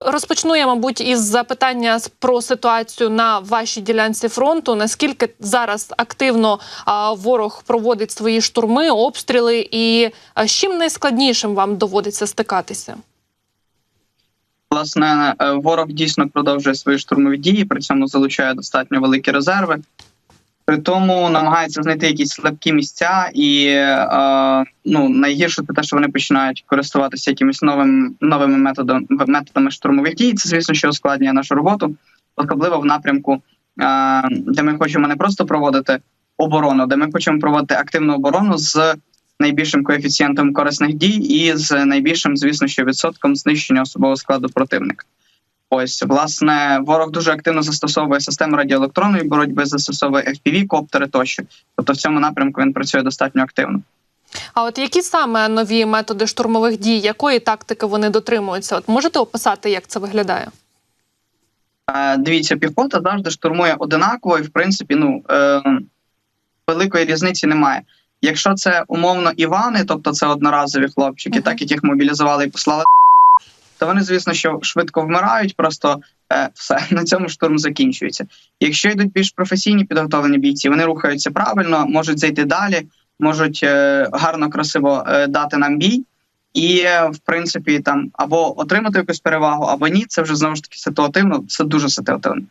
Розпочну я, мабуть, із запитання про ситуацію на вашій ділянці фронту. Наскільки зараз активно ворог проводить свої штурми, обстріли, і з чим найскладнішим вам доводиться стикатися? Власне, е, ворог дійсно продовжує свої штурмові дії, при цьому залучає достатньо великі резерви. При тому намагається знайти якісь слабкі місця, і е, ну найгірше це те, що вони починають користуватися якимись новим новими методами методами штурмових дій. Це звісно, що ускладнює нашу роботу, особливо в напрямку, е, де ми хочемо не просто проводити оборону, де ми хочемо проводити активну оборону з найбільшим коефіцієнтом корисних дій і з найбільшим, звісно, що відсотком знищення особового складу противника. Ось власне ворог дуже активно застосовує систему радіоелектронної боротьби, застосовує fpv коптери тощо. Тобто в цьому напрямку він працює достатньо активно. А от які саме нові методи штурмових дій, якої тактики вони дотримуються? От можете описати, як це виглядає? Е, дивіться, піхота завжди штурмує одинаково, і в принципі, ну е, великої різниці немає. Якщо це умовно Івани, тобто це одноразові хлопчики, Мгм. так яких мобілізували і послали, то вони, звісно, що швидко вмирають, просто е, все на цьому штурм закінчується. Якщо йдуть більш професійні підготовлені бійці, вони рухаються правильно, можуть зайти далі, можуть е, гарно, красиво е, дати нам бій. І е, в принципі там або отримати якусь перевагу, або ні. Це вже знову ж таки ситуативно. Це дуже ситуативно.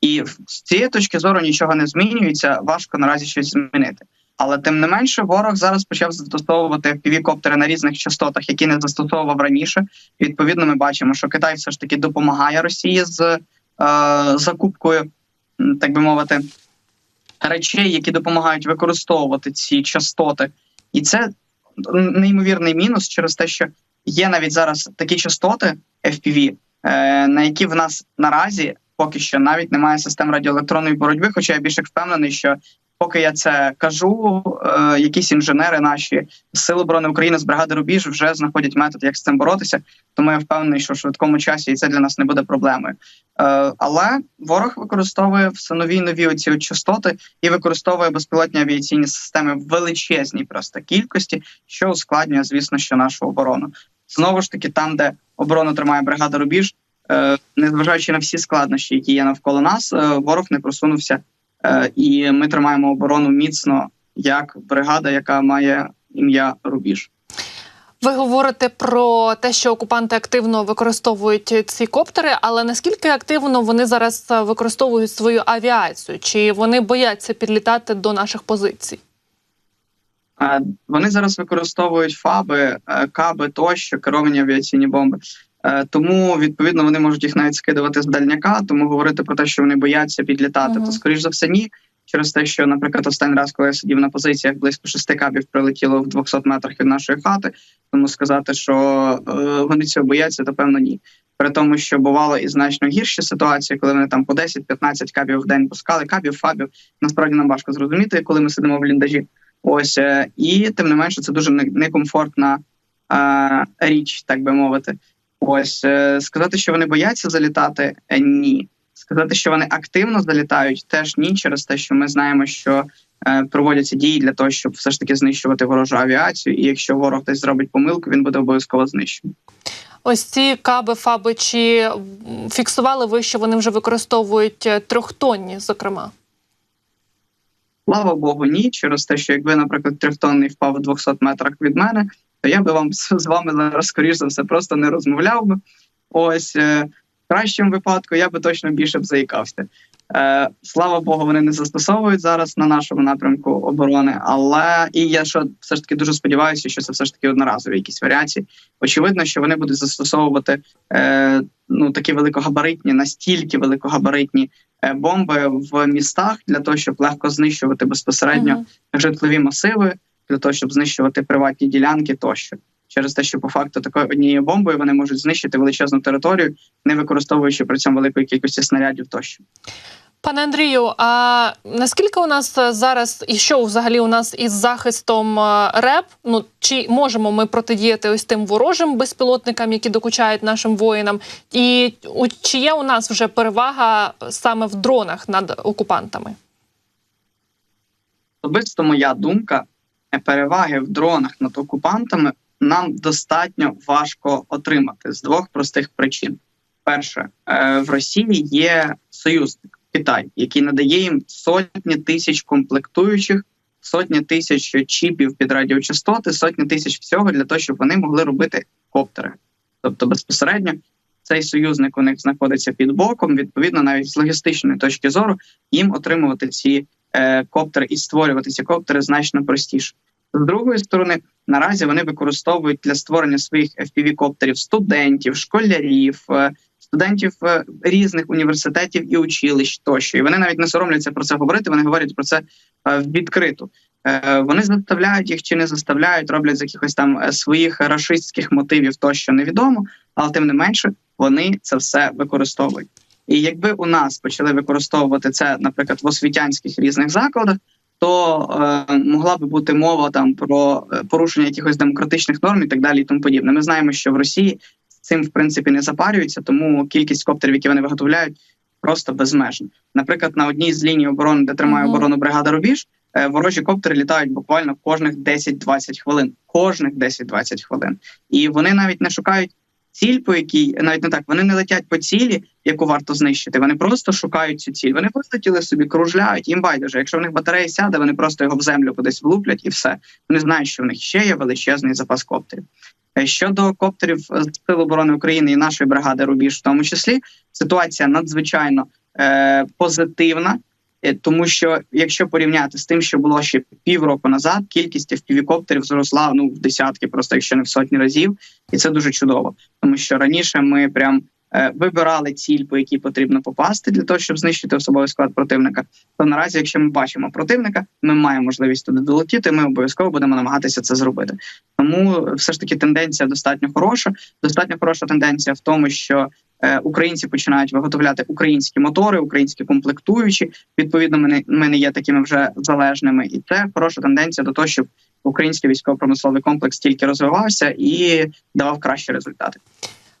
І з цієї точки зору нічого не змінюється. Важко наразі щось змінити. Але тим не менше, ворог зараз почав застосовувати півікоптери на різних частотах, які не застосовував раніше. Відповідно, ми бачимо, що Китай все ж таки допомагає Росії з е, закупкою, так би мовити, речей, які допомагають використовувати ці частоти. І це неймовірний мінус через те, що є навіть зараз такі частоти FPV, е, на які в нас наразі поки що навіть немає систем радіоелектронної боротьби. Хоча я більше впевнений, що поки я це кажу, е, якісь інженери наші з Сил оборони України з бригади Рубіж вже знаходять метод, як з цим боротися. Тому я впевнений, що в швидкому часі і це для нас не буде проблемою. Е, але ворог використовує все нові нові оці частоти і використовує безпілотні авіаційні системи в величезній просто кількості, що ускладнює, звісно, що нашу оборону. Знову ж таки, там, де оборону тримає бригада Рубіж, е, незважаючи на всі складнощі, які є навколо нас, е, ворог не просунувся, і ми тримаємо оборону міцно як бригада, яка має ім'я Рубіж. Ви говорите про те, що окупанти активно використовують ці коптери, але наскільки активно вони зараз е, використовують свою авіацію? Чи вони бояться підлітати до наших позицій? Е, Вони зараз використовують фаби, е, каби тощо, керовані авіаційні бомби. Е, Тому відповідно вони можуть їх навіть скидувати з дальняка. Тому говорити про те, що вони бояться підлітати, Мгм. то скоріш за все ні. Через те, що, наприклад, останній раз, коли я сидів на позиціях, близько шести кабів прилетіло в 200 метрах від нашої хати. Тому сказати, що е, вони цього бояться, то певно ні. При тому, що бувало і значно гірші ситуації, коли вони там по 10-15 кабів в день пускали, кабів, фабів. Насправді нам важко зрозуміти, коли ми сидимо в бліндажі. Ось е, і тим не менше, це дуже некомфортна е, річ, так би мовити. Ось е, сказати, що вони бояться залітати, е, ні. Сказати, що вони активно залітають, теж ні, через те, що ми знаємо, що е, проводяться дії для того, щоб все ж таки знищувати ворожу авіацію. І якщо ворог десь зробить помилку, він буде обов'язково знищений. Ось ці каби, фаби, чи м, фіксували ви, що вони вже використовують трьохтонні, зокрема? Слава Богу, ні. Через те, що якби, наприклад, трьохтонний впав у 200 метрах від мене, то я би вам з вами зараз, скоріш за все, просто не розмовляв би. Ось е, в кращому випадку я би точно більше б заїкався. Е, слава Богу, вони не застосовують зараз на нашому напрямку оборони. Але і я що все ж таки дуже сподіваюся, що це все ж таки одноразові якісь варіації. Очевидно, що вони будуть застосовувати е, ну такі великогабаритні, настільки великогабаритні е, бомби в містах для того, щоб легко знищувати безпосередньо Мгм. житлові масиви, для того, щоб знищувати приватні ділянки тощо. Через те, що по факту такою однією бомбою вони можуть знищити величезну територію, не використовуючи при цьому великої кількості снарядів тощо. Пане Андрію, а наскільки у нас зараз і що взагалі у нас із захистом е, РЕП? Ну чи можемо ми протидіяти ось тим ворожим безпілотникам, які докучають нашим воїнам? І чи є у нас вже перевага саме в дронах над окупантами? Особисто моя думка, переваги в дронах над окупантами нам достатньо важко отримати з двох простих причин. Перше, е, в Росії є союзник Китай, який надає їм сотні тисяч комплектуючих, сотні тисяч чіпів під радіочастоти, сотні тисяч всього для того, щоб вони могли робити коптери. Тобто, безпосередньо цей союзник у них знаходиться під боком. Відповідно, навіть з логістичної точки зору їм отримувати ці е, коптери і створювати ці коптери значно простіше. З другої сторони, наразі вони використовують для створення своїх fpv коптерів студентів, школярів, е, студентів е, різних університетів і училищ тощо. І вони навіть не соромляться про це говорити. Вони говорять про це е, відкрито. Вони заставляють їх чи не заставляють, роблять з якихось там своїх рашистських мотивів, тощо невідомо, але тим не менше вони це все використовують. І якби у нас почали використовувати це, наприклад, в освітянських різних закладах, то е, могла би бути мова там про е, порушення якихось демократичних норм і так далі, і тому подібне. Ми знаємо, що в Росії з цим в принципі не запарюються, тому кількість коптерів, які вони виготовляють, просто безмежна. Наприклад, на одній з ліній оборони, де тримає Мгм. оборону бригада Рубіж, е, ворожі коптери літають буквально кожних 10-20 хвилин. Кожних 10-20 хвилин. І вони навіть не шукають ціль, по якій навіть не так. Вони не летять по цілі, яку варто знищити. Вони просто шукають цю ціль. Вони вилетіли собі, кружляють, їм байдуже. Якщо в них батарея сяде, вони просто його в землю кудись влуплять і все. Вони знають, що в них ще є величезний запас коптерів. Е, Щодо коптерів з Сил оборони України і нашої бригади Рубіж, в тому числі ситуація надзвичайно е, позитивна. Е, Тому що якщо порівняти з тим, що було ще півроку назад, кількість FPV-коптерів зросла ну в десятки, просто якщо не в сотні разів, і це дуже чудово. Тому що раніше ми прям вибирали ціль, по якій потрібно попасти для того, щоб знищити особовий склад противника. То наразі, якщо ми бачимо противника, ми маємо можливість туди долетіти. Ми обов'язково будемо намагатися це зробити. Тому все ж таки тенденція достатньо хороша. Достатньо хороша тенденція в тому, що е, українці починають виготовляти українські мотори, українські комплектуючі. Відповідно, ми не, ми не є такими вже залежними, і це хороша тенденція до того, щоб український військово-промисловий комплекс тільки розвивався і давав кращі результати.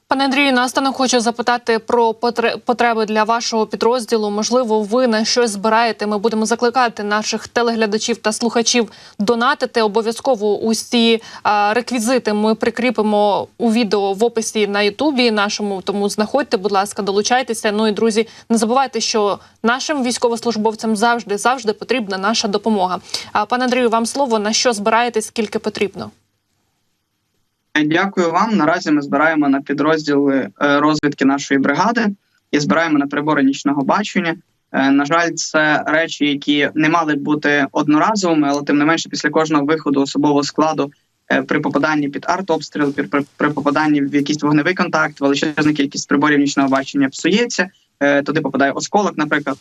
Пане Андрію, наостанок хочу запитати про потре- потреби для вашого підрозділу. Можливо, ви на щось збираєте. Ми будемо закликати наших телеглядачів та слухачів донатити. Обов'язково усі реквізити ми прикріпимо у відео в описі на Ютубі нашому. Тому знаходьте, будь ласка, долучайтеся. Ну і друзі, не забувайте, що нашим військовослужбовцям завжди завжди потрібна наша допомога. А пане Андрію, вам слово на що збираєте, скільки потрібно? Дякую вам. Наразі ми збираємо на підрозділи е, розвідки нашої бригади і збираємо на прибори нічного бачення. Е, На жаль, це речі, які не мали бути одноразовими, але тим не менше, після кожного виходу особового складу е, при попаданні під артобстріл, при, при, попаданні в якийсь вогневий контакт, величезна кількість приборів нічного бачення псується. Туди попадає осколок. Наприклад,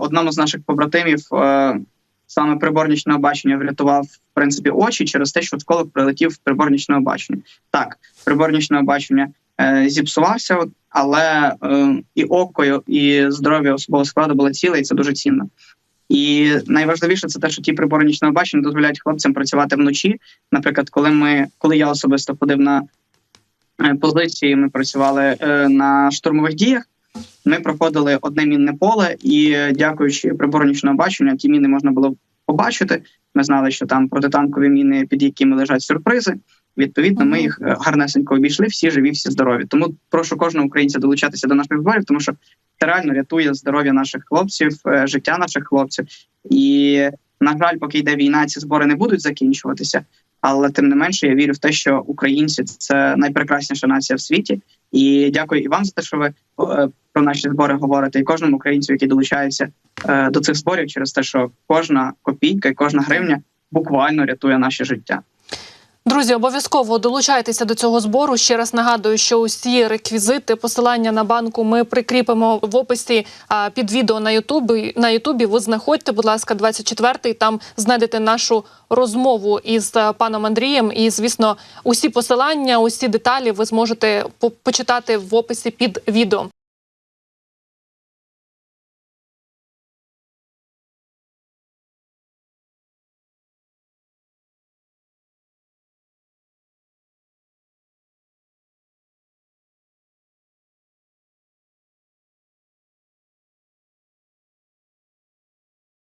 одному з наших побратимів саме прибор нічного бачення врятував в принципі очі через те, що осколок прилетів прибор нічного бачення. Так, прибор нічного бачення е, зіпсувався, але е, і око, і здоров'я особового складу було ціле, і це дуже цінно. І найважливіше це те, що ті прибори нічного бачення дозволяють хлопцям працювати вночі. Наприклад, коли ми, коли я особисто ходив на е, позиції, ми працювали е, на штурмових діях. Ми проходили одне мінне поле, і дякуючи прибору нічного бачення, ті міни можна було побачити. Ми знали, що там протитанкові міни, під якими лежать сюрпризи. Відповідно, ми їх е, гарнесенько обійшли, всі живі, всі здорові. Тому прошу кожного українця долучатися до наших зборів, тому що це реально рятує здоров'я наших хлопців, е, життя наших хлопців. І на жаль, поки йде війна, ці збори не будуть закінчуватися. Але тим не менше, я вірю в те, що українці це найпрекрасніша нація в світі. І дякую і вам за те, що ви е, про наші збори говорите, і кожному українцю, який долучається е, до цих зборів, через те, що кожна копійка і кожна гривня буквально рятує наше життя. Друзі, обов'язково долучайтеся до цього збору. Ще раз нагадую, що усі реквізити, посилання на банку ми прикріпимо в описі під відео на Ютубі. На Ютубі ви знаходьте, будь ласка, 24-й, Там знайдете нашу розмову із паном Андрієм. І, звісно, усі посилання, усі деталі ви зможете по- почитати в описі під відео.